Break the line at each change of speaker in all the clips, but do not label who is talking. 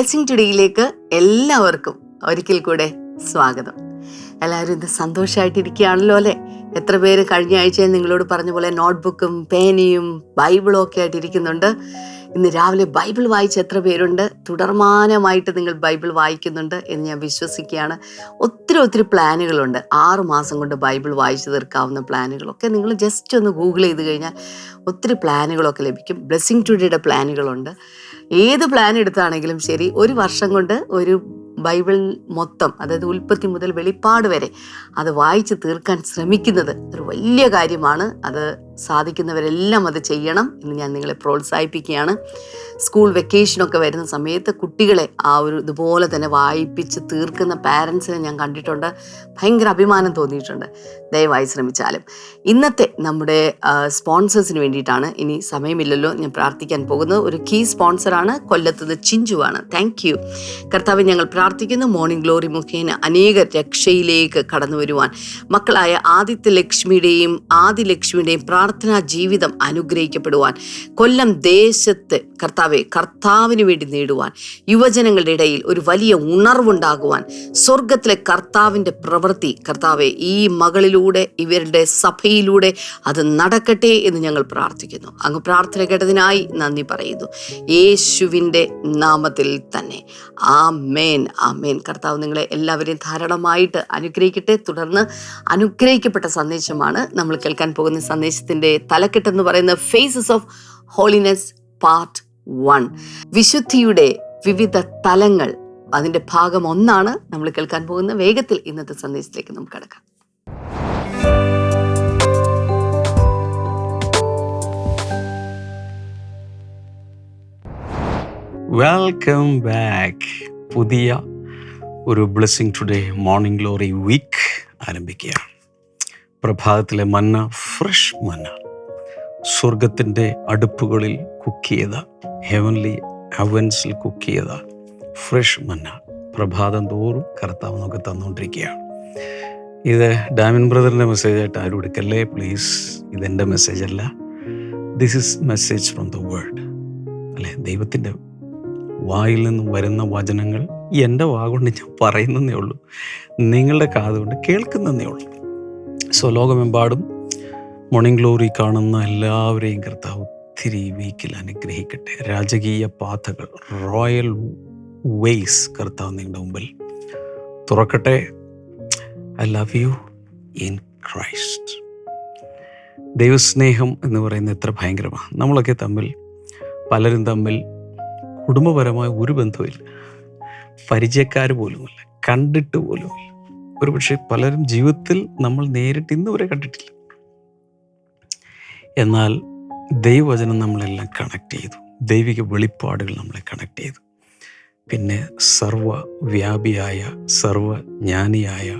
Blessing ടുഡേയിലേക്ക് എല്ലാവർക്കും ഒരിക്കൽ കൂടെ സ്വാഗതം. എല്ലാവരും ഇത് സന്തോഷമായിട്ടിരിക്കുകയാണല്ലോ അല്ലേ? എത്ര പേര് കഴിഞ്ഞ ആഴ്ച നിങ്ങളോട് പറഞ്ഞ പോലെ നോട്ട്ബുക്കും പേനയും ബൈബിളും ഒക്കെ ആയിട്ട് ഇരിക്കുന്നുണ്ട് ഇന്ന് രാവിലെ ബൈബിൾ വായിച്ച എത്ര പേരുണ്ട്? തുടർമാനമായിട്ട് നിങ്ങൾ ബൈബിൾ വായിക്കുന്നുണ്ട് എന്ന് ഞാൻ വിശ്വസിക്കുകയാണ്. ഒത്തിരി ഒത്തിരി പ്ലാനുകളുണ്ട്. ആറ് മാസം കൊണ്ട് ബൈബിൾ വായിച്ചു തീർക്കാവുന്ന പ്ലാനുകളൊക്കെ നിങ്ങൾ ജസ്റ്റ് ഒന്ന് ഗൂഗിൾ ചെയ്ത് കഴിഞ്ഞാൽ ഒത്തിരി പ്ലാനുകളൊക്കെ ലഭിക്കും. ബ്ലെസ്സിങ് ടുഡേയുടെ പ്ലാനുകളുണ്ട്. ഏത് പ്ലാൻ എടുത്താണെങ്കിലും ശരി ഒരു വർഷം കൊണ്ട് ഒരു ബൈബിൾ മൊത്തം അതായത് ഉൽപ്പത്തി മുതൽ വെളിപ്പാട് വരെ അത് വായിച്ച് തീർക്കാൻ ശ്രമിക്കുന്നത് ഒരു വലിയ കാര്യമാണ്. അത് സാധിക്കുന്നവരെല്ലാം അത് ചെയ്യണം എന്ന് ഞാൻ നിങ്ങളെ പ്രോത്സാഹിപ്പിക്കുകയാണ്. സ്കൂൾ വെക്കേഷനൊക്കെ വരുന്ന സമയത്ത് കുട്ടികളെ ആ ഒരു ഇതുപോലെ തന്നെ വായിപ്പിച്ച് തീർക്കുന്ന പാരൻസിനെ ഞാൻ കണ്ടിട്ടുണ്ട്. ഭയങ്കര അഭിമാനം തോന്നിയിട്ടുണ്ട്. ദയവായി ശ്രമിച്ചാലും. ഇന്നത്തെ നമ്മുടെ സ്പോൺസേഴ്സിന് വേണ്ടിയിട്ടാണ്. ഇനി സമയമില്ലല്ലോ. ഞാൻ പ്രാർത്ഥിക്കാൻ പോകുന്നത്. ഒരു കീ സ്പോൺസറാണ് കൊല്ലത്തുനിന്ന് ചിഞ്ചുവാണ് താങ്ക് യു കർത്താവ് ഞങ്ങൾ പ്രാർത്ഥിക്കുന്നു. മോർണിംഗ് ഗ്ലോറി മുഖേന അനേക രക്ഷയിലേക്ക് കടന്നു വരുവാൻ മക്കളായ ആദിത്യ ലക്ഷ്മിയുടെയും ആദി ലക്ഷ്മിയുടെയും പ്രാർത്ഥനാ ജീവിതം അനുഗ്രഹിക്കപ്പെടുവാൻ കൊല്ലം ദേശത്ത് കർത്താവെ കർത്താവിന് വേണ്ടി നേടുവാൻ യുവജനങ്ങളുടെ ഇടയിൽ ഒരു വലിയ ഉണർവുണ്ടാകുവാൻ സ്വർഗത്തിലെ കർത്താവിന്റെ പ്രവൃത്തി കർത്താവെ ഈ മകളിലൂടെ ഇവരുടെ സഭയിലൂടെ അത് നടക്കട്ടെ എന്ന് ഞങ്ങൾ പ്രാർത്ഥിക്കുന്നു. അങ്ങ് പ്രാർത്ഥന കേട്ടതിനായി നന്ദി പറയുന്നു. യേശുവിന്റെ നാമത്തിൽ തന്നെ. ആ മേൻ ആ മേൻ കർത്താവ് നിങ്ങളെ എല്ലാവരെയും ധാരാളമായിട്ട് അനുഗ്രഹിക്കട്ടെ. തുടർന്ന് അനുഗ്രഹിക്കപ്പെട്ട സന്ദേശമാണ് നമ്മൾ കേൾക്കാൻ പോകുന്ന സന്ദേശത്തിന്റെ തലക്കെട്ടെന്ന് പറയുന്ന phases of holiness part one വിശുദ്ധിയുടെ വിവിധ തലങ്ങൾ അതിന്റെ ഭാഗം ഒന്നാണ് നമ്മൾ കേൾക്കാൻ പോകുന്ന വേഗത്തിൽ ഇന്നത്തെ സന്ദേശത്തിലേക്ക് നമുക്ക് കടക്കാം.
വെൽക്കം ബാക്ക് പുതിയ ഒരു blessing today morning glory week ആരംഭിക്കുകയാണ്. പ്രഭാതത്തിലെ മന്ന ഫ്രഷ് മന്ന. സ്വർഗത്തിന്റെ അടുപ്പുകളിൽ കുക്ക് ചെയ്ത ഹെവൻലി അവൻസിൽ കുക്ക് ചെയ്ത ഫ്രഷ് മന്ന പ്രഭാതം തോറും കർത്താവ് നമുക്ക് തന്നുകൊണ്ടിരിക്കുകയാണ്. ഇത് ഡാമിൻ ബ്രദറിന്റെ മെസ്സേജായിട്ട് ആരും എടുക്കല്ലേ? പ്ലീസ് ഇതെന്റെ മെസ്സേജ് അല്ല. This is message from the world അല്ലേ? ദൈവത്തിന്റെ വായിൽ നിന്നും വരുന്ന വചനങ്ങൾ എന്റെ വാഗൊണ്ട് ഞാൻ പറയുന്നതേ ഉള്ളൂ. നിങ്ങളുടെ കാതുകൊണ്ട് കേൾക്കുന്നതേ ഉള്ളൂ. സോ ലോകമെമ്പാടും മോർണിംഗ് ഗ്ലോറി കാണുന്ന എല്ലാവരെയും കർത്താവ് ഒത്തിരി വീക്കിൽ അനുഗ്രഹിക്കട്ടെ. രാജകീയ പാതകൾ റോയൽ വേയ്സ് കർത്താവ് നിങ്ങളുടെ മുമ്പിൽ തുറക്കട്ടെ. I love you in Christ ദൈവസ്നേഹം എന്ന് പറയുന്നത് എത്ര ഭയങ്കരമാണ് നമ്മളൊക്കെ തമ്മിൽ പലരും തമ്മിൽ കുടുംബപരമായ ഒരു ബന്ധവുമില്ല. പരിചയക്കാർ പോലുമില്ല. കണ്ടിട്ട് പോലുമില്ല. ഒരുപക്ഷെ പലരും ജീവിതത്തിൽ നമ്മൾ നേരിട്ട് ഇന്ന് വരെ കണ്ടിട്ടില്ല. എന്നാൽ ദൈവവചനം നമ്മളെല്ലാം കണക്ട് ചെയ്തു. ദൈവിക വെളിപ്പാടുകൾ നമ്മളെ കണക്ട് ചെയ്തു. പിന്നെ സർവവ്യാപിയായ സർവജ്ഞാനിയായ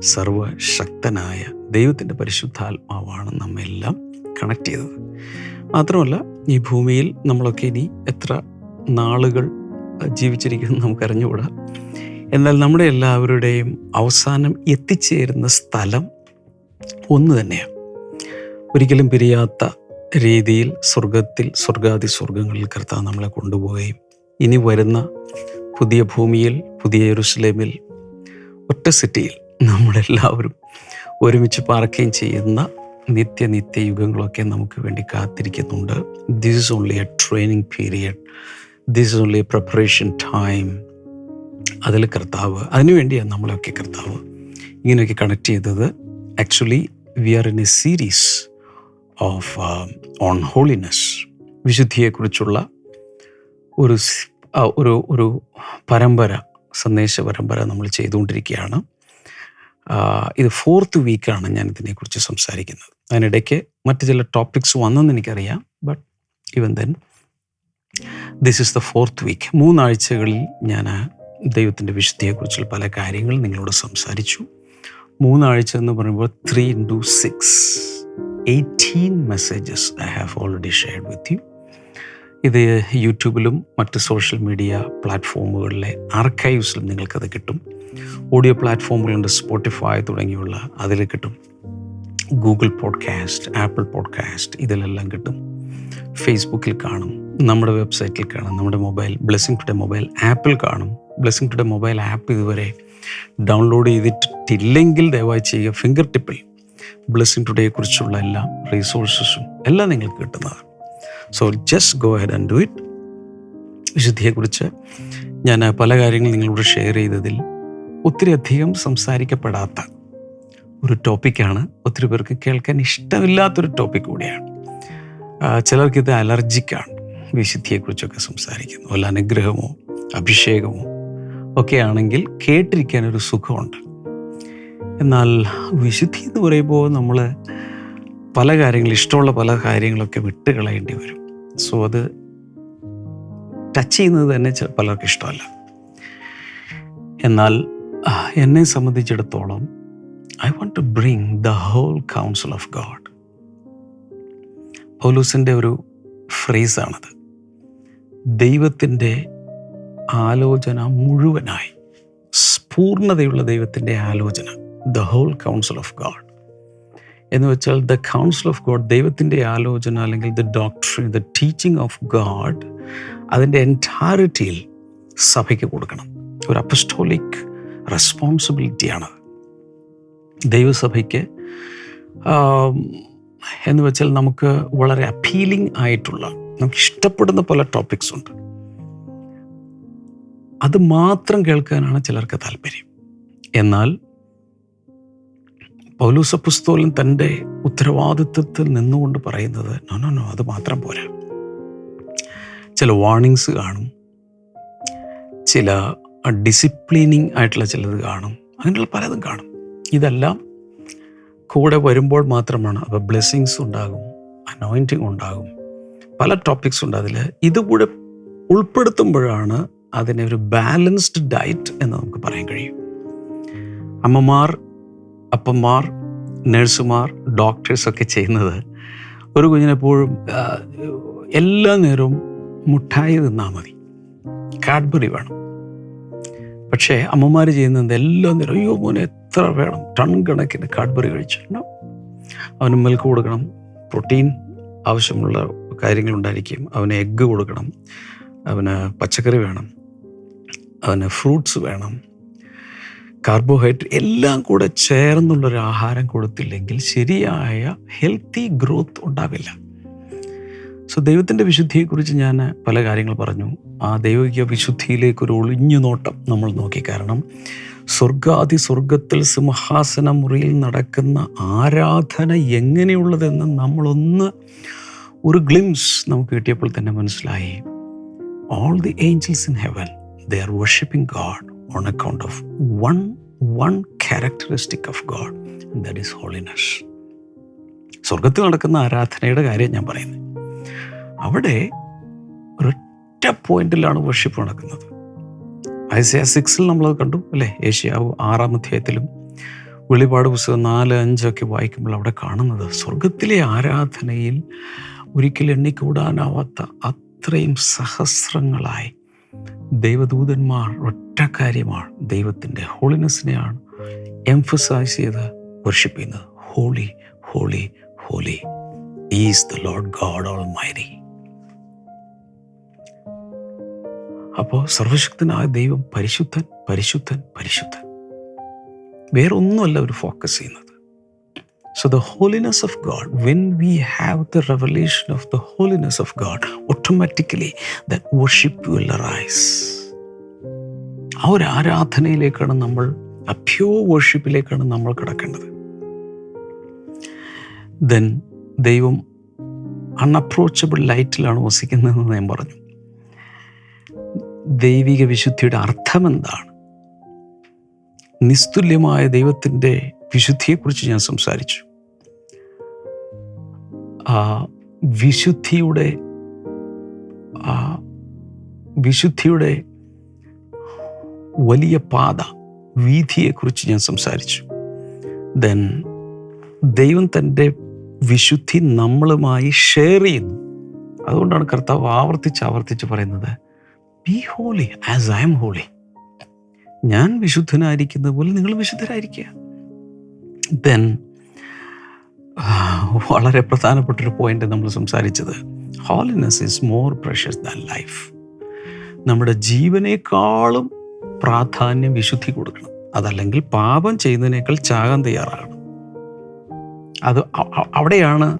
സർവശക്തനായ ദൈവത്തിന്റെ പരിശുദ്ധാത്മാവാണ് നമ്മെല്ലാം കണക്ട് ചെയ്തത്. മാത്രമല്ല ഈ ഭൂമിയിൽ നമ്മളൊക്കെ ഇനി എത്ര നാളുകൾ ജീവിച്ചിരിക്കുന്നു നമുക്കറിഞ്ഞുകൂടാ. എന്നാൽ നമ്മുടെ എല്ലാവരുടെയും അവസാനം എത്തിച്ചേരുന്ന സ്ഥലം ഒന്ന് തന്നെയാണ്. ഒരിക്കലും പിരിയാത്ത രീതിയിൽ സ്വർഗത്തിൽ സ്വർഗാതി സ്വർഗങ്ങളിൽ കർത്താവ് നമ്മളെ കൊണ്ടുപോവുകയും ഇനി വരുന്ന പുതിയ ഭൂമിയിൽ പുതിയ യെരുസലേമിൽ ഒറ്റ സിറ്റിയിൽ നമ്മളെല്ലാവരും ഒരുമിച്ച് പാർക്കുകയും ചെയ്യുന്ന നിത്യ നിത്യ യുഗങ്ങളൊക്കെ നമുക്ക് വേണ്ടി കാത്തിരിക്കുന്നുണ്ട്. This is only a training period this is only a preparation time അതിൽ കർത്താവ് അതിനുവേണ്ടിയാണ് നമ്മളൊക്കെ കർത്താവ് ഇങ്ങനെയൊക്കെ കണക്ട് ചെയ്തത്. Actually we are in a series of on holiness വിശുദ്ധിയെക്കുറിച്ചുള്ള ഒരു ഒരു ഒരു പരമ്പര സന്ദേശ പരമ്പര നമ്മൾ ചെയ്തുകൊണ്ടിരിക്കുകയാണ്. ഇത് ഫോർത്ത് വീക്കാണ് ഞാൻ ഇതിനെക്കുറിച്ച് സംസാരിക്കുന്നത്. അതിനിടയ്ക്ക് മറ്റ് ചില ടോപ്പിക്സ് വന്നെന്ന് എനിക്കറിയാം. But even then this is the fourth week മൂന്നാഴ്ചകളിൽ ഞാൻ ദൈവത്തിന്റെ വിശുദ്ധിയെക്കുറിച്ചുള്ള പല കാര്യങ്ങൾ നിങ്ങളോട് സംസാരിച്ചു. മൂന്നാഴ്ച എന്ന് പറയുമ്പോൾ three into six eighteen messages I have already shared with you ഇത് യൂട്യൂബിലും മറ്റ് സോഷ്യൽ മീഡിയ പ്ലാറ്റ്ഫോമുകളിലെ ആർക്കൈവ്സിലും നിങ്ങൾക്കത് കിട്ടും. ഓഡിയോ പ്ലാറ്റ്ഫോമുകളുണ്ട് സ്പോട്ടിഫൈ തുടങ്ങിയുള്ള അതിൽ കിട്ടും. ഗൂഗിൾ പോഡ്കാസ്റ്റ് ആപ്പിൾ പോഡ്കാസ്റ്റ് ഇതിലെല്ലാം കിട്ടും. ഫേസ്ബുക്കിൽ കാണും നമ്മുടെ വെബ്സൈറ്റിൽ കാണും നമ്മുടെ മൊബൈൽ ബ്ലെസ്സിംഗ് ടുഡേ മൊബൈൽ ആപ്പിൽ കാണും. ബ്ലെസ്സിങ് ടുഡേ മൊബൈൽ ആപ്പ് ഇതുവരെ ഡൗൺലോഡ് ചെയ്തിട്ടില്ലെങ്കിൽ ദയവായി ചെയ്യുക. ഫിംഗർ ടിപ്പിൽ ബ്ലെസ്സിങ് ടുഡേയെക്കുറിച്ചുള്ള എല്ലാ റിസോഴ്സസും എല്ലാം നിങ്ങൾക്ക് കിട്ടുന്നതാണ്. So just go head and do it വിശുദ്ധിയെക്കുറിച്ച് ഞാൻ പല കാര്യങ്ങൾ നിങ്ങളോട് ഷെയർ ചെയ്തതിൽ ഒത്തിരി അധികം സംസാരിക്കപ്പെടാത്ത ഒരു ടോപ്പിക്കാണ് ഒത്തിരി പേർക്ക് കേൾക്കാൻ ഇഷ്ടമില്ലാത്തൊരു ടോപ്പിക് കൂടിയാണ്. ചിലർക്കിത് അലർജിക്കാണ് വിശുദ്ധിയെക്കുറിച്ചൊക്കെ സംസാരിക്കുന്നു. അല്ല അനുഗ്രഹമോ അഭിഷേകമോ ഒക്കെ ആണെങ്കിൽ കേട്ടിരിക്കാൻ ഒരു സുഖമുണ്ട്. എന്നാൽ വിശുദ്ധി എന്ന് പറയുമ്പോൾ നമ്മൾ പല കാര്യങ്ങൾ ഇഷ്ടമുള്ള പല കാര്യങ്ങളൊക്കെ വിട്ട് കളയേണ്ടി വരും. സോ അത് ടച്ച് ചെയ്യുന്നത് തന്നെ പലർക്കും ഇഷ്ടമല്ല. എന്നാൽ എന്നെ സംബന്ധിച്ചിടത്തോളം I want to bring the whole council of God. പൗലൂസിന്റെ ഒരു ഫ്രേസാണത്. ദൈവത്തിന്റെ ആലോചന മുഴുവനായി. പൂർണതയുള്ള ദൈവത്തിന്റെ ആലോചന. The whole council of God എന്ന് വെച്ചാൽ ദ കൗൺസിൽ ഓഫ് ഗോഡ് ദൈവത്തിന്റെ ആലോചന അല്ലെങ്കിൽ the doctrine the teaching of God അതിന്റെ എന്റാരിറ്റിയിൽ സഭയ്ക്ക് കൊടുക്കണം. ഒരു അപ്പസ്റ്റോളിക് റെസ്പോൺസിബിലിറ്റിയാണ് ദൈവസഭയ്ക്ക് എന്ന് വെച്ചാൽ നമുക്ക് വളരെ അപ്പീലിംഗ് ആയിട്ടുള്ള നമുക്ക് ഇഷ്ടപ്പെടുന്ന പല ടോപ്പിക്സ് ഉണ്ട്. അത് മാത്രം കേൾക്കാനാണ് ചിലർക്ക് താല്പര്യം. എന്നാൽ പൗലൂസപ്പുസ്തോലൻ തന്റെ ഉത്തരവാദിത്വത്തിൽ നിന്നുകൊണ്ട് പറയുന്നത് നോ നോ നോ അത് മാത്രം പോരാ. ചില വാർണിങ്സ് കാണും. ചില ഡിസിപ്ലിനിങ് ആയിട്ടുള്ള ചിലത് കാണും. അങ്ങനെയുള്ള പലതും കാണും. ഇതെല്ലാം കൂടെ വരുമ്പോൾ മാത്രമാണ് അപ്പോൾ ബ്ലെസ്സിങ്സ് ഉണ്ടാകും അനോയിന്റിങ് ഉണ്ടാകും. പല ടോപ്പിക്സ് ഉണ്ട് അതിൽ ഇതുകൂടെ ഉൾപ്പെടുത്തുമ്പോഴാണ് അതിനെ ഒരു ബാലൻസ്ഡ് ഡയറ്റ് എന്ന് നമുക്ക് പറയാൻ കഴിയും. അമ്മമാർ അപ്പന്മാർ നഴ്സുമാർ ഡോക്ടേഴ്സൊക്കെ ചെയ്യുന്നത് ഒരു കുഞ്ഞിനെപ്പോഴും എല്ലാ നേരവും മുട്ടായി തിന്നാൽ മതി. കാഡ്ബറി വേണം. പക്ഷേ അമ്മമാർ ചെയ്യുന്നത് എല്ലാ നേരം അയ്യോ മോനെ എത്ര വേണം? ടൺ കണക്കിന് കാഡ്ബറി കഴിച്ചിട്ടുണ്ടോ അവന് മിൽക്ക് കൊടുക്കണം പ്രോട്ടീൻ ആവശ്യമുള്ള കാര്യങ്ങളുണ്ടായിരിക്കും അവന് എഗ്ഗ് കൊടുക്കണം അവന് പച്ചക്കറി വേണം. അവന് ഫ്രൂട്ട്സ് വേണം. കാർബോഹൈഡ്രേറ്റ് എല്ലാം കൂടെ ചേർന്നുള്ളൊരു ആഹാരം കൊടുത്തില്ലെങ്കിൽ ശരിയായ ഹെൽത്തി ഗ്രോത്ത് ഉണ്ടാവില്ല. സോ ദൈവത്തിന്റെ വിശുദ്ധിയെക്കുറിച്ച് ഞാൻ പല കാര്യങ്ങൾ പറഞ്ഞു. ആ ദൈവിക വിശുദ്ധിയിലേക്കൊരു ഒളിഞ്ഞു നോട്ടം നമ്മൾ നോക്കി കാരണം സ്വർഗാതി സ്വർഗത്തിൽ സിംഹാസന മുറിയിൽ നടക്കുന്ന ആരാധന എങ്ങനെയുള്ളതെന്ന് നമ്മളൊന്ന് ഒരു ഗ്ലിംസ് നമുക്ക് കിട്ടിയപ്പോൾ തന്നെ മനസ്സിലായി. All the angels in heaven they are worshipping God on account of one one characteristic of God that is holiness സ്വർഗത്തിൽ നടക്കുന്ന ആരാധനയുടെ കാര്യം ഞാൻ പറയുന്നത് അവിടെ ഒരൊറ്റ പോയിന്റിലാണ് വർഷിപ്പ് നടക്കുന്നത്. ഐസിയ സിക്സിൽ നമ്മളത് കണ്ടു അല്ലേ? ഏഷ്യാവ് ആറാം അധ്യായത്തിലും വെളിപാട് പുസ്തകം നാല് അഞ്ചൊക്കെ വായിക്കുമ്പോൾ അവിടെ കാണുന്നത് സ്വർഗത്തിലെ ആരാധനയിൽ ഒരിക്കലും എണ്ണിക്കൂടാനാവാത്ത അത്രയും സഹസ്രങ്ങളായി ദൈവദൂതന്മാർ ഒറ്റ കാര്യമാണ് ദൈവത്തിന്റെ ഹോളിനെസ്സിനെയാണ് എംഫസൈസ് ചെയ്ത് വർഷിപ്പ് ചെയ്യുന്നത്. Holy holy holy is the Lord God almighty അപ്പോൾ സർവശക്തനായ ദൈവം പരിശുദ്ധൻ പരിശുദ്ധൻ പരിശുദ്ധൻ. വേറെ ഒന്നുമല്ല അവർ ഫോക്കസ് ചെയ്യുന്നത്. So the holiness of God when we have the revelation of the holiness of God automatically the worship will rise ആ ഒരു ആരാധനയിലേക്കാണ് നമ്മൾ പ്യോ വർഷിപ്പിലേക്കാണ് നമ്മൾ കിടക്കേണ്ടത്. ദെൻ ദൈവം അൺഅപ്രോച്ചബിൾ ലൈറ്റിലാണ് വസിക്കുന്നതെന്ന് ഞാൻ പറഞ്ഞു. ദൈവിക വിശുദ്ധിയുടെ അർത്ഥം എന്താണ് നിസ്തുല്യമായ ദൈവത്തിന്റെ വിശുദ്ധിയെക്കുറിച്ച് ഞാൻ സംസാരിച്ചു. ആ വിശുദ്ധിയുടെ ആ വിശുദ്ധിയുടെ വലിയ പാത വീതിയെക്കുറിച്ച് ഞാൻ സംസാരിച്ചു. ദെൻ ദൈവം തന്റെ വിശുദ്ധി നമ്മളുമായി ഷെയർ ചെയ്യുന്നു. അതുകൊണ്ടാണ് കർത്താവ് ആവർത്തിച്ച് ആവർത്തിച്ച് പറയുന്നത് be holy as I am holy ഞാൻ വിശുദ്ധനായിരിക്കുന്നത് പോലെ നിങ്ങൾ വിശുദ്ധരായിരിക്കുക. ദെൻ വളരെ പ്രധാനപ്പെട്ടൊരു പോയിന്റ് നമ്മൾ സംസാരിച്ചത്. Holiness is more precious than life നമ്മുടെ ജീവനേക്കാളും പ്രാധാന്യം വിശുദ്ധി കൊടുക്കണം. അതല്ലെങ്കിൽ പാപം ചെയ്യുന്നതിനേക്കാൾ ചാകാൻ തയ്യാറാകണം. അത് അവിടെയാണ്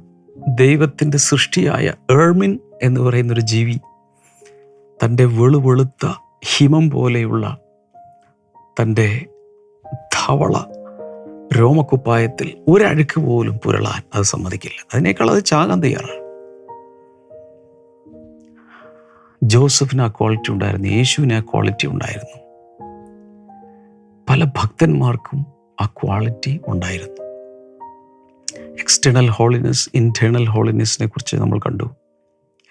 ദൈവത്തിന്റെ സൃഷ്ടിയായ ഏർമിൻ എന്ന് പറയുന്നൊരു ജീവി തന്റെ വെളുവെളുത്ത ഹിമം പോലെയുള്ള തന്റെ ധവള രോമക്കുപ്പായത്തിൽ ഒരഴുക്ക് പോലും പുരളാൻ അത് സമ്മതിക്കില്ല. അതിനേക്കാൾ അത് ചാകാൻ തയ്യാറാണ്. ജോസഫിന് ആ ക്വാളിറ്റി ഉണ്ടായിരുന്നു. യേശുവിന് ആ ക്വാളിറ്റി ഉണ്ടായിരുന്നു. പല ഭക്തന്മാർക്കും ആ ക്വാളിറ്റി ഉണ്ടായിരുന്നു. എക്സ്റ്റേണൽ ഹോളിനെസ് ഇന്റേണൽ ഹോളിനെസ്സിനെ കുറിച്ച് നമ്മൾ കണ്ടു.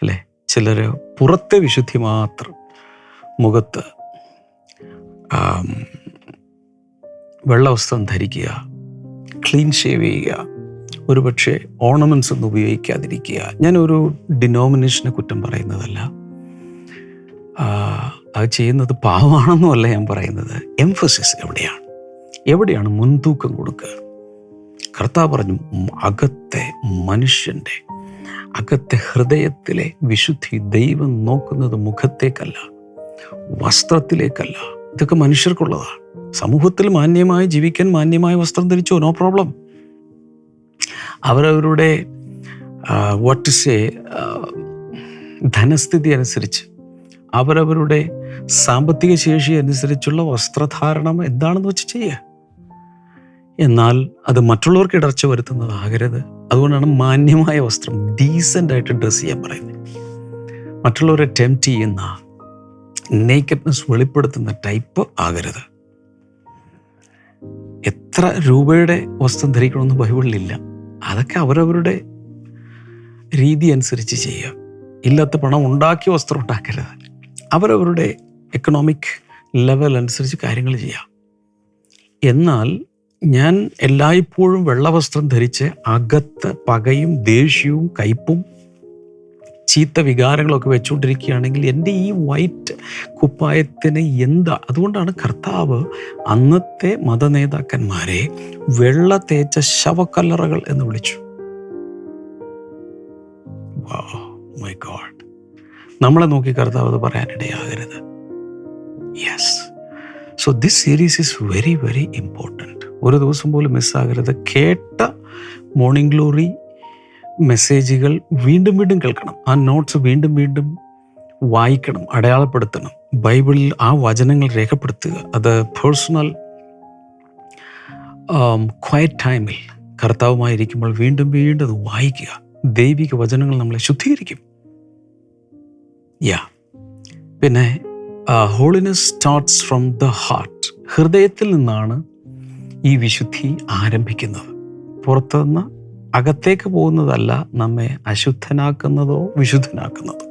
അല്ലേ? ചിലർ പുറത്തെ വിശുദ്ധി മാത്രം മുഖത്ത് വെള്ളവസ്ത്രം ധരിക്കുക ക്ലീൻ ഷേവ് ചെയ്യുക. ഒരുപക്ഷെ ഓർണമെന്റ്സ് ഒന്നും ഉപയോഗിക്കാതിരിക്കുക. ഞാനൊരു ഡിനോമിനേഷനെ കുറ്റം പറയുന്നതല്ല. അത് ചെയ്യുന്നത് പാവമാണെന്നുമല്ല ഞാൻ പറയുന്നത്. എംഫസിസ് എവിടെയാണ്? എവിടെയാണ് മുൻതൂക്കം കൊടുക്കുക? കർത്താവ് പറഞ്ഞു "ഉം, അകത്തെ മനുഷ്യന്റെ അകത്തെ ഹൃദയത്തിലെ വിശുദ്ധി ദൈവം നോക്കുന്നത് മുഖത്തേക്കല്ല വസ്ത്രത്തിലേക്കല്ല. ഇതൊക്കെ മനുഷ്യർക്കുള്ളതാണ്. സമൂഹത്തിൽ മാന്യമായി ജീവിക്കാൻ മാന്യമായ വസ്ത്രം ധരിച്ചു? നോ പ്രോബ്ലം അവരവരുടെ വാട്ട് സേ ധനസ്ഥിതി അനുസരിച്ച് അവരവരുടെ സാമ്പത്തിക ശേഷി അനുസരിച്ചുള്ള വസ്ത്രധാരണം എന്താണെന്ന് വെച്ച് ചെയ്യുക എന്നാൽ അത് മറ്റുള്ളവർക്ക് ഇടർച്ച വരുത്തുന്നതാകരുത്. അതുകൊണ്ടാണ് മാന്യമായ വസ്ത്രം ഡീസന്റ് ആയിട്ട് ഡ്രസ്സ് ചെയ്യാൻ പറയുന്നത്. മറ്റുള്ളവരെ ടെംപ്റ്റ് ചെയ്യുന്ന നേക്കറ്റ്നെസ് വെളിപ്പെടുത്തുന്ന ടൈപ്പ് ആകരുത്. എത്ര രൂപയുടെ വസ്ത്രം ധരിക്കണമെന്ന് ബൈബിളിലില്ല. അതൊക്കെ അവരവരുടെ രീതി അനുസരിച്ച് ചെയ്യുക. ഇല്ലാത്ത പണം ഉണ്ടാക്കി വസ്ത്രം ഉണ്ടാക്കരുത്. അവരവരുടെ എക്കണോമിക് ലെവൽ അനുസരിച്ച് കാര്യങ്ങൾ ചെയ്യാം എന്നാൽ ഞാൻ എല്ലായ്പ്പോഴും വെള്ളവസ്ത്രം ധരിച്ച് അകത്ത് പകയും ദേഷ്യവും കയ്പും ചീത്ത വികാരങ്ങളൊക്കെ വെച്ചുകൊണ്ടിരിക്കുകയാണെങ്കിൽ എന്റെ ഈ വൈറ്റ് കുപ്പായത്തിന് എന്താ? അതുകൊണ്ടാണ് കർത്താവ് അന്നത്തെ മതനേതാക്കന്മാരെ വെള്ള തേച്ച ശവക്കല്ലറകൾ എന്ന് വിളിച്ചു. മൈ ഗോഡ് നമ്മളെ നോക്കി കർത്താവ് അത് പറയാനിടയാകരുത്. Yes so this series is very very important ഒരു ദിവസം പോലും മിസ്സാകരുത് കേട്ട മോർണിംഗ് ഗ്ലോറി മെസ്സേജുകൾ വീണ്ടും വീണ്ടും കേൾക്കണം. ആ നോട്ട്സ് വീണ്ടും വീണ്ടും വായിക്കണം അടയാളപ്പെടുത്തണം. ബൈബിളിൽ ആ വചനങ്ങൾ രേഖപ്പെടുത്തുക. അത് പേഴ്സണൽ ക്വയറ്റ് ടൈമിൽ കർത്താവുമായിരിക്കുമ്പോൾ വീണ്ടും വീണ്ടും അത് വായിക്കുക. ദൈവിക വചനങ്ങൾ നമ്മളെ ശുദ്ധീകരിക്കും. യാ പിന്നെ holiness starts from the heart ഹൃദയത്തിൽ നിന്നാണ് ഈ വിശുദ്ധി ആരംഭിക്കുന്നത്. പുറത്തുനിന്ന് അകത്തേക്ക് പോകുന്നതല്ല നമ്മെ അശുദ്ധനാക്കുന്നതോ വിശുദ്ധനാക്കുന്നതോ.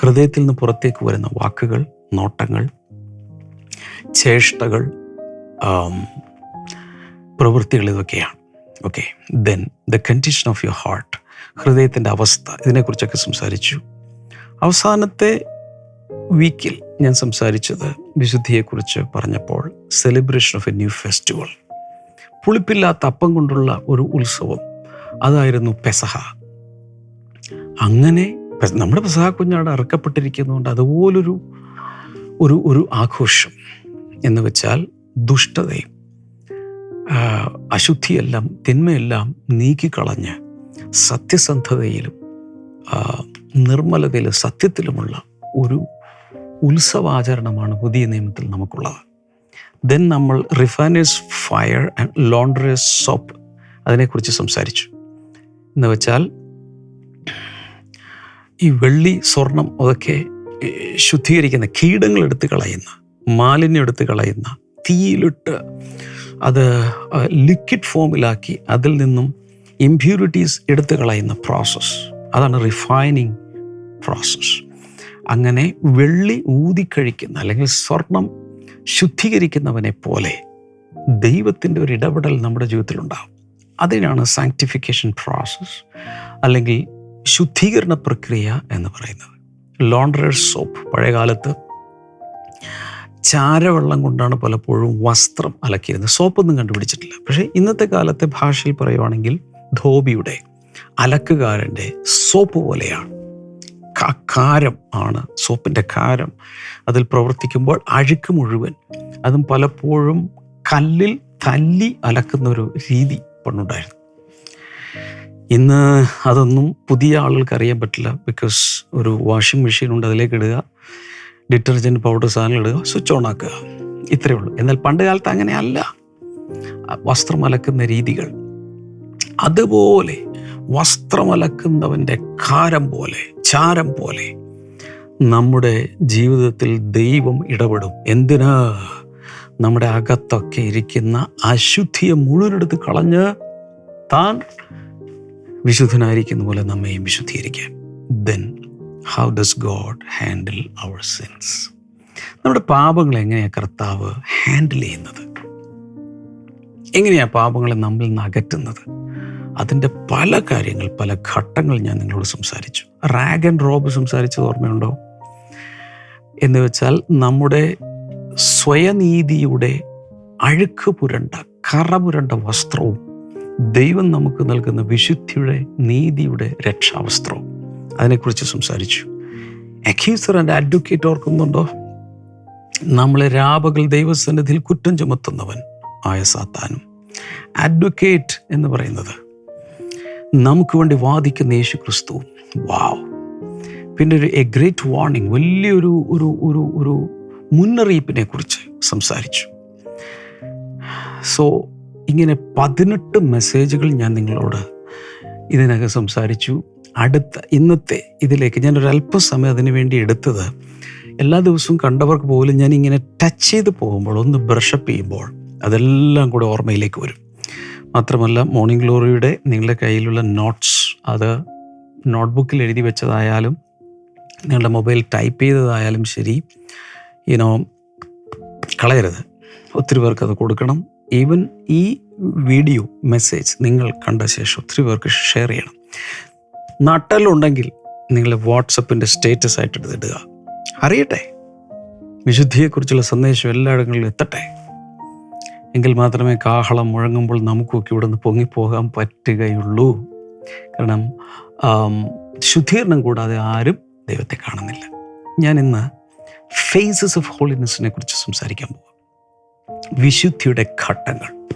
ഹൃദയത്തിൽ നിന്ന് പുറത്തേക്ക് വരുന്ന വാക്കുകൾ നോട്ടങ്ങൾ ചേഷ്ടകൾ പ്രവൃത്തികൾ ഇതൊക്കെയാണ്. Okay then the condition of your heart ഹൃദയത്തിന്റെ അവസ്ഥ ഇതിനെക്കുറിച്ചൊക്കെ സംസാരിച്ചു. അവസാനത്തെ വീക്കിൽ ഞാൻ സംസാരിച്ചത് വിശുദ്ധിയെക്കുറിച്ച് പറഞ്ഞപ്പോൾ celebration of a new festival പുളിപ്പില്ലാത്ത അപ്പം കൊണ്ടുള്ള ഒരു ഉത്സവം. അതായിരുന്നു പെസഹ. അങ്ങനെ നമ്മുടെ പെസഹ കുഞ്ഞാട് അറക്കപ്പെട്ടിരിക്കുന്നതുകൊണ്ട് അതുപോലൊരു ഒരു ഒരു ആഘോഷം എന്ന് വെച്ചാൽ ദുഷ്ടതയും അശുദ്ധിയെല്ലാം തിന്മയെല്ലാം നീക്കിക്കളഞ്ഞ് സത്യസന്ധതയിലും നിർമ്മലതയിലും സത്യത്തിലുമുള്ള ഒരു ഉത്സവാചരണമാണ് പുതിയ നിയമത്തിൽ നമുക്കുള്ളത്. ദെൻ നമ്മൾ refiner's fire and launderer's soap അതിനെക്കുറിച്ച് സംസാരിച്ചു. എന്ന് വെച്ചാൽ ഈ വെള്ളി സ്വർണം അതൊക്കെ ശുദ്ധീകരിക്കുന്ന കീടങ്ങൾ എടുത്ത് കളയുന്ന മാലിന്യം എടുത്ത് കളയുന്ന തീയിലിട്ട് അത് ലിക്വിഡ് ഫോമിലാക്കി അതിൽ നിന്നും ഇംപ്യൂരിറ്റീസ് എടുത്ത് കളയുന്ന പ്രോസസ്സ് അതാണ് റിഫൈനിങ് പ്രോസസ്സ് അങ്ങനെ വെള്ളി ഊതിക്കഴിക്കുന്ന അല്ലെങ്കിൽ സ്വർണം ശുദ്ധീകരിക്കുന്നവനെ പോലെ ദൈവത്തിന്റെ ഒരു ഇടപെടൽ നമ്മുടെ ജീവിതത്തിലുണ്ടാകും അതിനാണ് സാങ്ക്ടിഫിക്കേഷൻ പ്രോസസ്സ് അല്ലെങ്കിൽ ശുദ്ധീകരണ പ്രക്രിയ എന്ന് പറയുന്നത്. ലോണ്ടറേഴ്സ് സോപ്പ് പഴയകാലത്ത് ചാരവെള്ളം കൊണ്ടാണ് പലപ്പോഴും വസ്ത്രം അലക്കിയിരുന്നത്. സോപ്പൊന്നും കണ്ടുപിടിച്ചിട്ടില്ല. പക്ഷേ ഇന്നത്തെ കാലത്തെ ഭാഷയിൽ പറയുവാണെങ്കിൽ ധോബിയുടെ അലക്കുകാരന്റെ സോപ്പ് പോലെയാണ്. കാരം ആണ് സോപ്പിന്റെ കാരം. അതിൽ പ്രവർത്തിക്കുമ്പോൾ അഴുക്ക് മുഴുവൻ അതും പലപ്പോഴും കല്ലിൽ തല്ലി അലക്കുന്ന ഒരു രീതി പണ്ടുണ്ടായിരുന്നു ഇന്ന് അതൊന്നും പുതിയ ആളുകൾക്ക് അറിയാൻ പറ്റില്ല. ബിക്കോസ് ഒരു വാഷിംഗ് മെഷീൻ ഉണ്ട് അതിലേക്ക് ഇടുക ഡിറ്റർജന്റ് പൗഡർ സാധനം ഇടുക സ്വിച്ച് ഓൺ ആക്കുക. ഇത്രയേ ഉള്ളൂ. എന്നാൽ പണ്ട് കാലത്ത് അങ്ങനെയല്ല. വസ്ത്രം അലക്കുന്ന രീതികൾ. അതുപോലെ വസ്ത്രമലക്കുന്നവന്റെ കാരം പോലെ ചാരം പോലെ നമ്മുടെ ജീവിതത്തിൽ ദൈവം ഇടപെടും. എന്തിനാ? നമ്മുടെ അകത്തൊക്കെ ഇരിക്കുന്ന അശുദ്ധിയെ മുഴുവനെടുത്ത് കളഞ്ഞ് താൻ വിശുദ്ധനായിരിക്കുന്ന പോലെ നമ്മയും വിശുദ്ധീകരിക്കാൻ. Then how does God handle our sins നമ്മുടെ പാപങ്ങൾ എങ്ങനെയാണ് കർത്താവ് ഹാൻഡിൽ ചെയ്യുന്നത്? എങ്ങനെയാണ് പാപങ്ങളെ നമ്മിൽ നിന്ന് അകറ്റുന്നത്? അതിന്റെ പല കാര്യങ്ങൾ പല ഘട്ടങ്ങൾ ഞാൻ നിങ്ങളോട് സംസാരിച്ചു. റാഗ് ആൻഡ് റോബ് സംസാരിച്ചത് ഓർമ്മയുണ്ടോ? എന്ന് വെച്ചാൽ നമ്മുടെ സ്വയനീതിയുടെ അഴുക്ക് പുരണ്ട കറ പുരണ്ട വസ്ത്രവും ദൈവം നമുക്ക് നൽകുന്ന വിശുദ്ധിയുടെ നീതിയുടെ രക്ഷാവസ്ത്രവും. അതിനെക്കുറിച്ച് സംസാരിച്ചു. അഖീസർ എന്റെ അഡ്വക്കേറ്റ് ഓർക്കുന്നുണ്ടോ? നമ്മളെ രാപകൽ ദൈവസന്നിധിയിൽ കുറ്റം ചുമത്തുന്നവൻ ആയ സാത്താനും. അഡ്വക്കേറ്റ് എന്ന് പറയുന്നത് നമുക്ക് വേണ്ടി വാദിക്കുന്ന യേശു ക്രിസ്തുവും വാവ് പിന്നെ ഒരു എ ഗ്രേറ്റ് വാർണിംഗ് വലിയൊരു ഒരു ഒരു ഒരു മുന്നറിയിപ്പിനെ കുറിച്ച് സംസാരിച്ചു. സോ ഇങ്ങനെ പതിനെട്ട് മെസ്സേജുകൾ ഞാൻ നിങ്ങളോട് ഇതിനകം സംസാരിച്ചു. അടുത്ത ഇന്നത്തെ ഇതിലേക്ക് ഞാൻ ഒരു അല്പസമയം അതിനു വേണ്ടി എടുത്തത് എല്ലാ ദിവസവും കണ്ടവർക്ക് പോലും ഞാൻ ഇങ്ങനെ ടച്ച് ചെയ്ത് പോകുമ്പോൾ ഒന്ന് ബ്രഷപ്പ് ചെയ്യുമ്പോൾ അതെല്ലാം കൂടെ ഓർമ്മയിലേക്ക് വരും. മാത്രമല്ല മോർണിംഗ് ഗ്ലോറിയുടെ നിങ്ങളുടെ കയ്യിലുള്ള നോട്ട്സ് അത് നോട്ട്ബുക്കിൽ എഴുതി വെച്ചതായാലും നിങ്ങളുടെ മൊബൈൽ ടൈപ്പ് ചെയ്തതായാലും ശരി ഇനോ കളയരുത്. ഒത്തിരി പേർക്ക് അത് കൊടുക്കണം. ഈവൻ ഈ വീഡിയോ മെസ്സേജ് നിങ്ങൾ കണ്ട ശേഷം ഒത്തിരി പേർക്ക് ഷെയർ ചെയ്യണം. നട്ടലുണ്ടെങ്കിൽ നിങ്ങൾ വാട്സപ്പിന്റെ സ്റ്റേറ്റസ് ആയിട്ട് എടുത്തിടുക. അറിയട്ടെ. വിശുദ്ധിയെക്കുറിച്ചുള്ള സന്ദേശം എല്ലായിടങ്ങളിലും എത്തട്ടെ. എങ്കിൽ മാത്രമേ കാഹളം മുഴങ്ങുമ്പോൾ നമുക്കൊക്കെ ഇവിടെ നിന്ന് പൊങ്ങിപ്പോകാൻ പറ്റുകയുള്ളൂ. കാരണം ശുദ്ധീകരണം കൂടാതെ ആരും ദൈവത്തെ കാണുന്നില്ല. ഞാൻ ഇന്ന് ഫേസസ് ഓഫ് ഹോളിനെസ്സിനെ കുറിച്ച് സംസാരിക്കാൻ പോകും വിശുദ്ധിയുടെ ഘട്ടങ്ങൾ.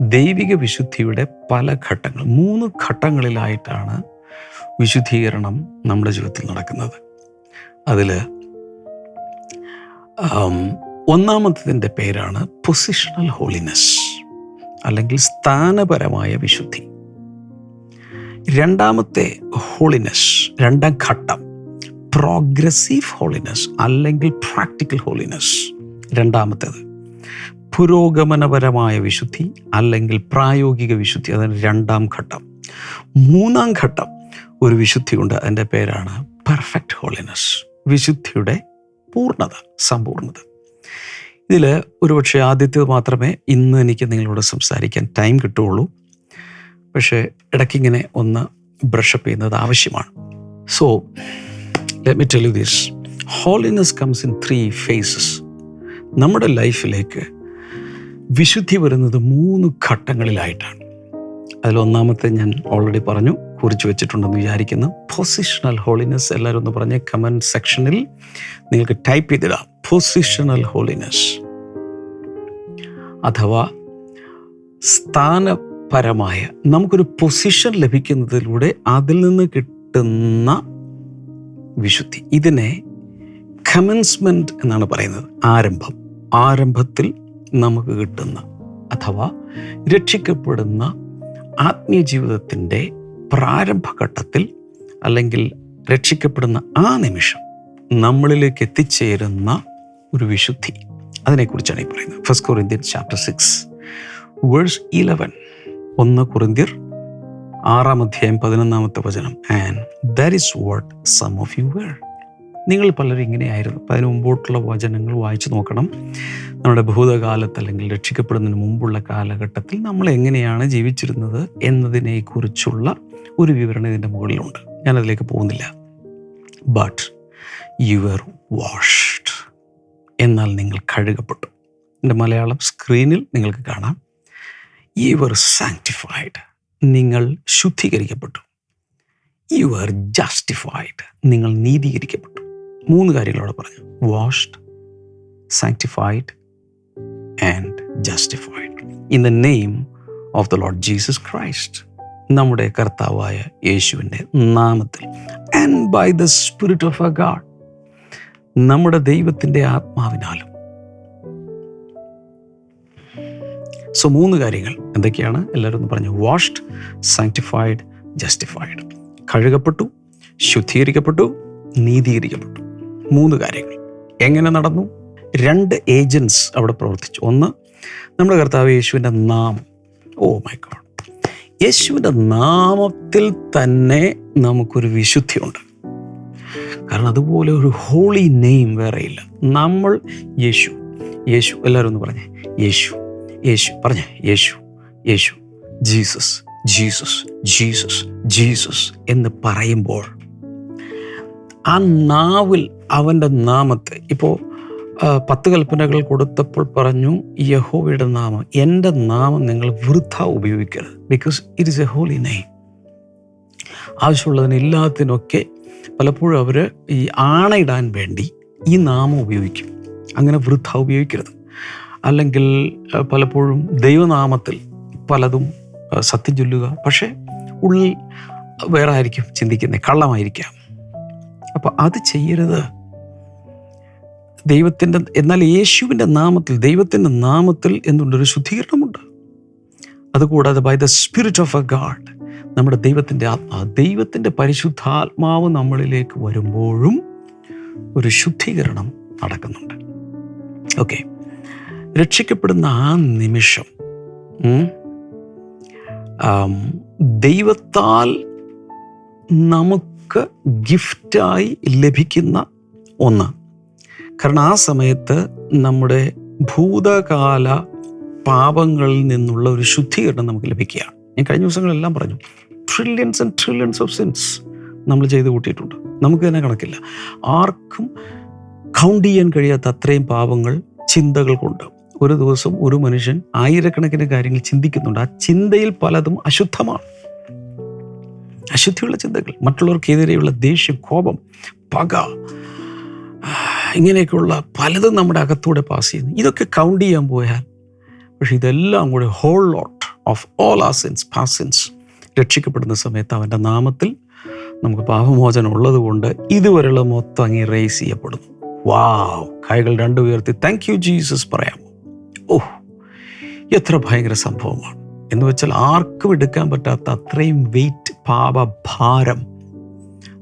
ദൈവിക വിശുദ്ധിയുടെ പല ഘട്ടങ്ങൾ. മൂന്ന് ഘട്ടങ്ങളിലായിട്ടാണ് വിശുദ്ധീകരണം നമ്മുടെ ജീവിതത്തിൽ നടക്കുന്നത്. അതിൽ ഒന്നാമത്തതിന്റെ പേരാണ് പൊസിഷണൽ ഹോളിനെസ് അല്ലെങ്കിൽ സ്ഥാനപരമായ വിശുദ്ധി. രണ്ടാമത്തെ ഹോളിനെസ് രണ്ടാം ഘട്ടം. പ്രോഗ്രസീവ് ഹോളിനെസ് അല്ലെങ്കിൽ പ്രാക്ടിക്കൽ ഹോളിനെസ് രണ്ടാമത്തേത് പുരോഗമനപരമായ വിശുദ്ധി അല്ലെങ്കിൽ പ്രായോഗിക വിശുദ്ധി. അതാണ് രണ്ടാം ഘട്ടം. മൂന്നാം ഘട്ടം ഒരു വിശുദ്ധിയുണ്ട്. അതിന്റെ പേരാണ് പെർഫെക്റ്റ് ഹോളിനെസ് വിശുദ്ധിയുടെ പൂർണത സമ്പൂർണത. ഇതിൽ ഒരുപക്ഷെ ആദ്യത്തേത് മാത്രമേ ഇന്ന് എനിക്ക് നിങ്ങളോട് സംസാരിക്കാൻ ടൈം കിട്ടുകയുള്ളൂ. പക്ഷേ ഇടയ്ക്കിങ്ങനെ ഒന്ന് ബ്രഷപ്പ് ചെയ്യുന്നത് ആവശ്യമാണ്. So let me tell you this holiness comes in three phases നമ്മുടെ ലൈഫിലേക്ക് വിശുദ്ധി വരുന്നത് മൂന്ന് ഘട്ടങ്ങളിലായിട്ടാണ്. അതിലൊന്നാമത്തെ ഞാൻ ഓൾറെഡി പറഞ്ഞു കുറിച്ച് വെച്ചിട്ടുണ്ടെന്ന് വിചാരിക്കുന്നു. പൊസിഷണൽ ഹോളിനെസ് എല്ലാവരും ഒന്ന് പറഞ്ഞ കമന്റ് സെക്ഷനിൽ നിങ്ങൾക്ക് ടൈപ്പ് ചെയ്തിടാം. പൊസിഷണൽ ഹോളിനെസ് അഥവാ സ്ഥാനപരമായ നമുക്കൊരു പൊസിഷൻ ലഭിക്കുന്നതിലൂടെ അതിൽ നിന്ന് കിട്ടുന്ന വിശുദ്ധി. ഇതിനെ കമൻസ്മെന്റ് എന്നാണ് പറയുന്നത്. ആരംഭം. ആരംഭത്തിൽ നമുക്ക് കിട്ടുന്ന അഥവാ രക്ഷിക്കപ്പെടുന്ന ആത്മീയ ജീവിതത്തിന്റെ പ്രാരംഭഘട്ടത്തിൽ അല്ലെങ്കിൽ രക്ഷിക്കപ്പെടുന്ന ആ നിമിഷം നമ്മളിലേക്ക് എത്തിച്ചേരുന്ന ഒരു വിശുദ്ധി. അതിനെക്കുറിച്ചാണ് ഈ പറയുന്നത്. First Corinthian chapter six verse eleven ഒന്ന് കുറിന്ത്യർ ആറാം അധ്യായം പതിനൊന്നാമത്തെ വചനം. And that is what some of you were നിങ്ങൾ പലരും ഇങ്ങനെയായിരുന്നു. അപ്പം അതിന് മുമ്പോട്ടുള്ള വചനങ്ങൾ വായിച്ചു നോക്കണം. നമ്മുടെ ഭൂതകാലത്ത് അല്ലെങ്കിൽ രക്ഷിക്കപ്പെടുന്നതിന് മുമ്പുള്ള കാലഘട്ടത്തിൽ നമ്മൾ എങ്ങനെയാണ് ജീവിച്ചിരുന്നത് എന്നതിനെക്കുറിച്ചുള്ള ഒരു വിവരണം ഇതിന്റെ മുകളിലുണ്ട്. ഞാനതിലേക്ക് പോകുന്നില്ല. ബട്ട് യു ആർ വാഷ്ഡ് എന്നാൽ നിങ്ങൾ കഴുകപ്പെട്ടു. എന്റെ മലയാളം സ്ക്രീനിൽ നിങ്ങൾക്ക് കാണാം. യു ആർ സാങ്ക്ടിഫൈഡ് നിങ്ങൾ ശുദ്ധീകരിക്കപ്പെട്ടു. യു ആർ ജസ്റ്റിഫൈഡ് നിങ്ങൾ നീതീകരിക്കപ്പെട്ടു. മൂന്ന് കാര്യങ്ങളോട് പറഞ്ഞു. Washed sanctified and justified in the name of the Lord Jesus Christ നമ്മുടെ കർത്താവായ യേശുവിന്റെ നാമത്തിൽ and by the spirit of a God നമ്മുടെ ദൈവത്തിന്റെ ആത്മാവിനാലും സോ മൂന്ന് കാര്യങ്ങൾ എന്തൊക്കെയാണ്? എല്ലാവരും ഒന്ന് പറഞ്ഞു വാഷ്ഡ് സാങ്ക്ടിഫൈഡ് ജസ്റ്റിഫൈഡ് കഴുകപ്പെട്ടു ശുദ്ധീകരിക്കപ്പെട്ടു നീതീകരിക്കപ്പെട്ടു. മൂന്ന് കാര്യങ്ങൾ. എങ്ങനെ നടന്നു? രണ്ട് ഏജൻസ് അവിടെ പ്രവർത്തിച്ചു. ഒന്ന് നമ്മുടെ കർത്താവ് യേശുവിന്റെ നാമം. ഓ മൈ ഗോഡ് യേശുവിന്റെ നാമത്തിൽ തന്നെ നമുക്കൊരു വിശുദ്ധിയുണ്ട്. കാരണം അതുപോലെ ഒരു ഹോളി നെയിം വേറെയില്ല. നമ്മൾ യേശു. യേശു. എല്ലാവരും ഒന്ന് പറഞ്ഞേ യേശു. യേശു. പറഞ്ഞേ യേശു യേശു. ജീസസ് ജീസസ് ജീസസ് ജീസസ് എന്ന് പറയുമ്പോൾ ആ നാവിൽ അവന്റെ നാമത്തെ ഇപ്പോൾ പത്ത് കൽപ്പനകൾ കൊടുത്തപ്പോൾ പറഞ്ഞു യഹോവയുടെ നാമം എന്റെ നാമം നിങ്ങൾ വൃഥ ഉപയോഗിക്കരുത്. Because it is a holy name ആവശ്യമുള്ളതിന് എല്ലാത്തിനൊക്കെ പലപ്പോഴും അവർ ഈ ആണയിടാൻ വേണ്ടി ഈ നാമം ഉപയോഗിക്കും. അങ്ങനെ വൃഥ ഉപയോഗിക്കരുത്. അല്ലെങ്കിൽ പലപ്പോഴും ദൈവനാമത്തിൽ പലതും സത്യം ചൊല്ലുക. പക്ഷേ ഉള്ളിൽ വേറെ ആയിരിക്കും ചിന്തിക്കുന്നത് കള്ളമായിരിക്കാം. അപ്പോൾ അത് ചെയ്യരുത്. ദൈവത്തിന്റെ എന്നാൽ യേശുവിന്റെ നാമത്തിൽ ദൈവത്തിന്റെ നാമത്തിൽ എന്നുള്ളൊരു ശുദ്ധീകരണമുണ്ട്. അതുകൂടാതെ by the spirit of a God നമ്മുടെ ദൈവത്തിന്റെ ആത്മാ ദൈവത്തിന്റെ പരിശുദ്ധാത്മാവ് നമ്മളിലേക്ക് വരുമ്പോഴും ഒരു ശുദ്ധീകരണം നടക്കുന്നുണ്ട്. ഓക്കെ രക്ഷിക്കപ്പെടുന്ന ആ നിമിഷം ദൈവത്താൽ നമുക്ക് ഗിഫ്റ്റായി ലഭിക്കുന്ന ഒന്ന്. കാരണം ആ സമയത്ത് നമ്മുടെ ഭൂതകാല പാപങ്ങളിൽ നിന്നുള്ള ഒരു ശുദ്ധീകരണം നമുക്ക് ലഭിക്കുകയാണ്. ഞാൻ കഴിഞ്ഞ ദിവസങ്ങളെല്ലാം പറഞ്ഞു trillions and trillions of sins നമ്മൾ ചെയ്ത് കൂട്ടിയിട്ടുണ്ട്. നമുക്ക് തന്നെ കണക്കില്ല. ആർക്കും കൗണ്ട് ചെയ്യാൻ കഴിയാത്ത അത്രയും പാപങ്ങൾ ചിന്തകൾ കൊണ്ട് ഒരു ദിവസം ഒരു മനുഷ്യൻ ആയിരക്കണക്കിന് കാര്യങ്ങൾ ചിന്തിക്കുന്നുണ്ട്. ആ ചിന്തയിൽ പലതും അശുദ്ധമാണ്. അശുദ്ധിയുള്ള ചിന്തകൾ മറ്റുള്ളവർക്കെതിരെയുള്ള ദേഷ്യം കോപം പക ഇങ്ങനെയൊക്കെയുള്ള പലതും നമ്മുടെ അകത്തൂടെ പാസ് ചെയ്യുന്നു. ഇതൊക്കെ കൗണ്ട് ചെയ്യാൻ പോയാൽ പക്ഷെ ഇതെല്ലാം കൂടെ whole lot of all ah sins past sins രക്ഷിക്കപ്പെടുന്ന സമയത്ത് അവന്റെ നാമത്തിൽ നമുക്ക് പാപമോചനം ഉള്ളത് കൊണ്ട് ഇതുവരെയുള്ള മൊത്തം അങ്ങ് റേസ് ചെയ്യപ്പെടുന്നു. വാവ് കൈകൾ രണ്ടു ഉയർത്തി താങ്ക് യു ജീസസ് പറയാമോ ഓഹ് എത്ര ഭയങ്കര സംഭവമാണ്. എന്ന് വെച്ചാൽ ആർക്കും എടുക്കാൻ പറ്റാത്ത അത്രയും വെയിറ്റ് പാപഭാരം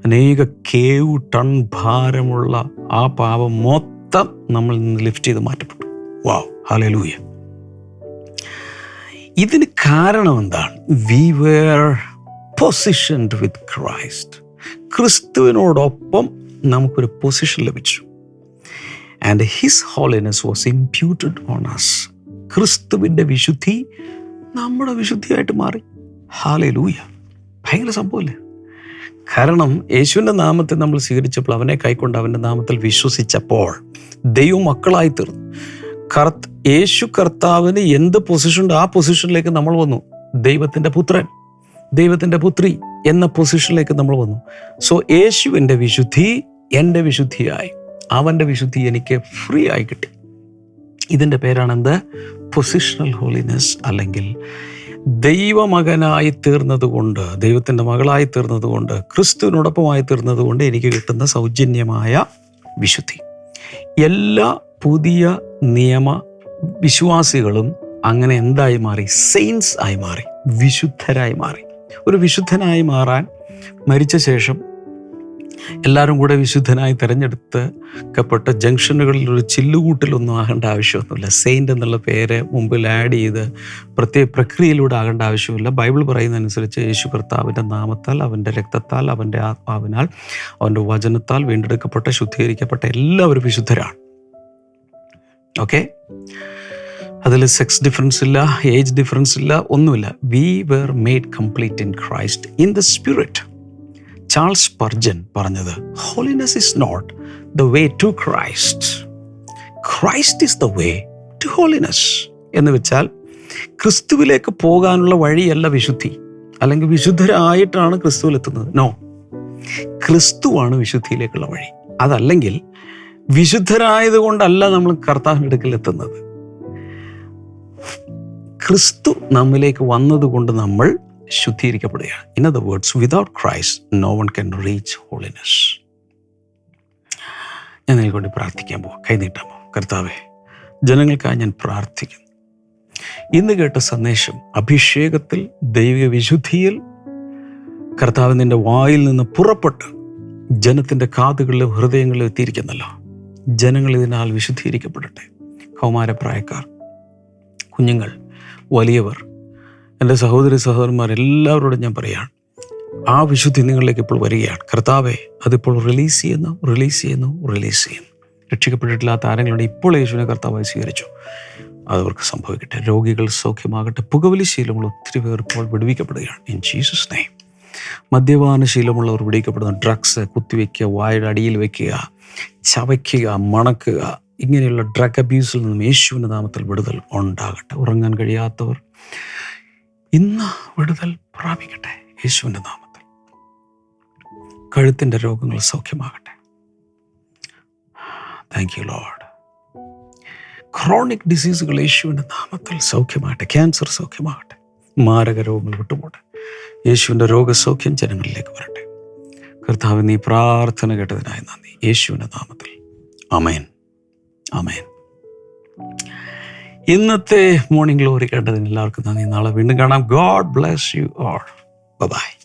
അനേക കേവ് ടൺ ഭാരമുള്ള ആ പാപം മൊത്തം നമ്മൾ നിന്ന് ലിഫ്റ്റ് ചെയ്ത് മാറ്റപ്പെട്ടു. വാവ് ഹലലൂയ ഇതിന് കാരണം എന്താണ്? We were positioned with Christ ക്രിസ്തുവിനോടൊപ്പം നമുക്കൊരു പൊസിഷൻ ലഭിച്ചു. And his holiness was imputed on us ക്രിസ്തുവിന്റെ വിശുദ്ധി നമ്മുടെ വിശുദ്ധിയായിട്ട് മാറി. ഹാലേ ലൂയ ഭയങ്കര സംഭവമല്ലേ? കാരണം യേശുവിന്റെ നാമത്തെ നമ്മൾ സ്വീകരിച്ചപ്പോൾ അവനെ കൈക്കൊണ്ട് അവന്റെ നാമത്തിൽ വിശ്വസിച്ചപ്പോൾ ദൈവം മക്കളായി തീർന്നു കർത്ത് യേശു കർത്താവിന് എന്ത് പൊസിഷനുണ്ട് ആ പൊസിഷനിലേക്ക് നമ്മൾ വന്നു. ദൈവത്തിന്റെ പുത്രൻ ദൈവത്തിന്റെ പുത്രി എന്ന പൊസിഷനിലേക്ക് നമ്മൾ വന്നു. സോ യേശുവിന്റെ വിശുദ്ധി എന്റെ വിശുദ്ധിയായി. അവന്റെ വിശുദ്ധി എനിക്ക് ഫ്രീ ആയി കിട്ടി. ഇതിന്റെ പേരാണ് എന്ത് പൊസിഷണൽ ഹോളിനെസ് അല്ലെങ്കിൽ ദൈവമകനായി തീർന്നതുകൊണ്ട് ദൈവത്തിന്റെ മകളായി തീർന്നതുകൊണ്ട് ക്രിസ്തുവിനോടൊപ്പമായി തീർന്നതുകൊണ്ട് എനിക്ക് കിട്ടുന്ന സൗജന്യമായ വിശുദ്ധി. എല്ലാ പുതിയ നിയമ വിശ്വാസികളും അങ്ങനെ എന്തായി മാറി? സെയിൻസ് ആയി മാറി വിശുദ്ധരായി മാറി. ഒരു വിശുദ്ധനായി മാറാൻ മരിച്ച ശേഷം എല്ലാവരും കൂടെ വിശുദ്ധനായി തിരഞ്ഞെടുത്തപ്പെട്ട ജംഗ്ഷനുകളിൽ ഒരു ചില്ലുകൂട്ടിലൊന്നും ആകേണ്ട ആവശ്യമൊന്നുമില്ല. സെയിന്റ് എന്നുള്ള പേര് മുമ്പിൽ ആഡ് ചെയ്ത് പ്രത്യേക പ്രക്രിയയിലൂടെ ആകേണ്ട ആവശ്യമില്ല. ബൈബിൾ പറയുന്നതനുസരിച്ച് യേശു കർത്താവിന്റെ നാമത്താൽ അവന്റെ രക്തത്താൽ അവന്റെ ആത്മാവിനാൽ അവന്റെ വചനത്താൽ വീണ്ടെടുക്കപ്പെട്ട ശുദ്ധീകരിക്കപ്പെട്ട എല്ലാവരും വിശുദ്ധരാണ്. ഓക്കെ അതിൽ സെക്സ് ഡിഫറൻസ് ഇല്ല ഏജ് ഡിഫറൻസ് ഇല്ല ഒന്നുമില്ല. We were made complete in Christ in the spirit Charles Spurgeon പറഞ്ഞത് holiness is not the way to Christ Christ is the way to holiness എന്ന് വെച്ചാൽ ക്രിസ്തുവിലേക്ക് പോകാനുള്ള വഴിയല്ല വിശുദ്ധി. അല്ലെങ്കിൽ വിശുദ്ധരായിട്ടാണ് ക്രിസ്തുവിലെത്തുന്നത് നോ ക്രിസ്തുവാണ് വിശുദ്ധിയിലേക്കുള്ള വഴി. അതല്ലെങ്കിൽ വിശുദ്ധരായതുകൊണ്ടല്ല നമ്മൾ കർത്താവിന്റെ അടുക്കൽ എത്തുന്നത്. ക്രിസ്തു നമ്മിലേക്ക് വന്നതുകൊണ്ട് നമ്മൾ ശുദ്ധീകരിക്കപ്പെടുകയാണ്. In other words without Christ no one can reach holiness ഞാൻ നിങ്ങൾക്ക് വേണ്ടി പ്രാർത്ഥിക്കാൻ പോവാം. പോകും കർത്താവേ ജനങ്ങൾക്കായി ഞാൻ പ്രാർത്ഥിക്കുന്നു. ഇന്ന് കേട്ട സന്ദേശം അഭിഷേകത്തിൽ ദൈവിക വിശുദ്ധിയിൽ കർത്താവ് നിന്റെ വായിൽ നിന്ന് പുറപ്പെട്ട് ജനത്തിന്റെ കാതുകളിലും ഹൃദയങ്ങളിലും എത്തിയിരിക്കുന്നല്ലോ. ജനങ്ങൾ ഇതിനാൽ വിശുദ്ധീകരിക്കപ്പെടട്ടെ. കൗമാരപ്രായക്കാർ കുഞ്ഞുങ്ങൾ വലിയവർ എന്റെ സഹോദരി സഹോദരന്മാർ എല്ലാവരോടും ഞാൻ പറയുകയാണ് ആ വിശുദ്ധി നിങ്ങളിലേക്ക് ഇപ്പോൾ വരികയാണ്. കർത്താവെ അതിപ്പോൾ റിലീസ് ചെയ്യുന്നു റിലീസ് ചെയ്യുന്നു റിലീസ് ചെയ്യുന്നു. രക്ഷിക്കപ്പെട്ടിട്ടില്ലാത്ത ആരെങ്കിലും ഇപ്പോൾ യേശുവിനെ കർത്താവായി സ്വീകരിച്ചു അതവർക്ക് സംഭവിക്കട്ടെ. രോഗികൾ സൗഖ്യമാകട്ടെ. പുകവലി ശീലമുള്ള ഒത്തിരി പേർ ഇപ്പോൾ വിടുവിക്കപ്പെടുകയാണ്. ഇൻ ജീസസ് നെയ് മദ്യപാന ശീലമുള്ളവർ വിടുവിക്കപ്പെടുന്നു. ഡ്രഗ്സ് കുത്തിവെക്കുക വായുടെ അടിയിൽ വെക്കുക ചവയ്ക്കുക മണക്കുക ഇങ്ങനെയുള്ള ഡ്രഗ് അബ്യൂസിൽ നിന്നും യേശുവിന്റെ നാമത്തിൽ വിടുതൽ ഉണ്ടാകട്ടെ. ഉറങ്ങാൻ കഴിയാത്തവർ ഇന്ന് വിടുതൽ പ്രാപിക്കട്ടെ യേശുവിന്റെ നാമത്തിൽ. കഴുത്തിന്റെ രോഗങ്ങൾ സൗഖ്യമാകട്ടെ. താങ്ക് യു ലോഡ് ക്രോണിക് ഡിസീസുകൾ യേശുവിന്റെ നാമത്തിൽ സൗഖ്യമാകട്ടെ. ക്യാൻസർ സൗഖ്യമാകട്ടെ. മാരക രോഗങ്ങൾ വിട്ടുപോട്ടെ യേശുവിന്റെ രോഗസൗഖ്യം ജനങ്ങളിലേക്ക് വരട്ടെ. കർത്താവ് നീ പ്രാർത്ഥന കേട്ടതിനായി നന്ദി. യേശുവിന്റെ നാമത്തിൽ. അമേൻ അമേൻ ഇന്നത്തെ മോർണിംഗ് ഗ്ലോറി കേട്ടതിന് എല്ലാവർക്കും നന്ദി. നാളെ വീണ്ടും കാണാം. God bless you all bye